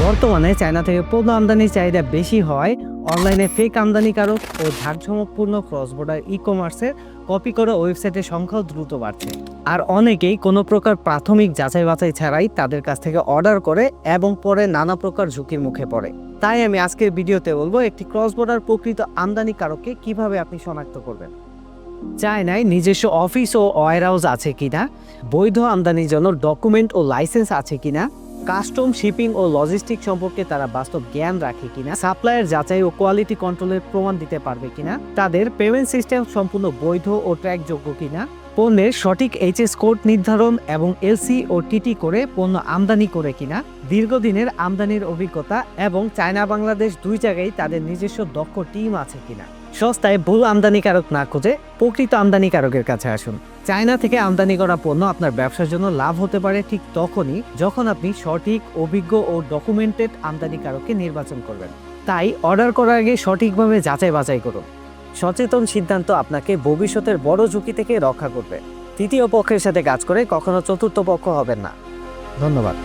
বর্তমানে চায়না থেকে পণ্য আমদানির চাহিদা বেশি হয়। অনলাইনে ফেক আমদানিকারক ও ঝাঁকঝমকপূর্ণ ক্রস বর্ডার ই কমার্সের কপি করা ওয়েবসাইটের সংখ্যাও দ্রুত বাড়ছে। আর অনেকেই কোনো প্রকার প্রাথমিক যাচাই বাছাই ছাড়াই তাদের কাছ থেকে অর্ডার করে এবং পরে নানা প্রকার ঝুঁকির মুখে পড়ে। তাই আমি আজকের ভিডিওতে বলব, একটি ক্রস বর্ডার প্রকৃত আমদানিকারককে কীভাবে আপনি শনাক্ত করবেন। চায়নায় নিজস্ব অফিস ও ওয়ার হাউস আছে কিনা বৈধ আমদানির জন্য ডকুমেন্ট ও লাইসেন্স আছে কিনা কাস্টম, শিপিং ও লজিস্টিক সম্পর্কে তারা বাস্তব জ্ঞান রাখে কিনা সাপ্লায়ার যাচাই ও কোয়ালিটি কন্ট্রোলের প্রমাণ দিতে পারবে কিনা তাদের পেমেন্ট সিস্টেম সম্পূর্ণ বৈধ ও ট্র্যাকযোগ্য কিনা পণ্যের সঠিক এইচএস কোড নির্ধারণ এবং এলসি ও টিটি করে পণ্য আমদানি করে কিনা, দীর্ঘদিনের আমদানির অভিজ্ঞতা এবং চায়না, বাংলাদেশ দুই জায়গায় তাদের নিজস্ব দক্ষ টিম আছে কিনা। সস্তায় ভুল আমদানিকারক না খুঁজে প্রকৃত আমদানিকারকের কাছে আসুন। চায়না থেকে আমদানি করা পণ্য আপনার ব্যবসার জন্য লাভ হতে পারে ঠিক তখনই যখন আপনি সঠিক, অভিজ্ঞ ও ডকুমেন্টেড আমদানিকারককে নির্বাচন করবেন। তাই অর্ডার করার আগে সঠিকভাবে যাচাই বাছাই করুন। সচেতন সিদ্ধান্ত আপনাকে ভবিষ্যতের বড় ঝুঁকি থেকে রক্ষা করবে। তৃতীয় পক্ষের সাথে কাজ করে কখনো চতুর্থ পক্ষ হবেন না। ধন্যবাদ।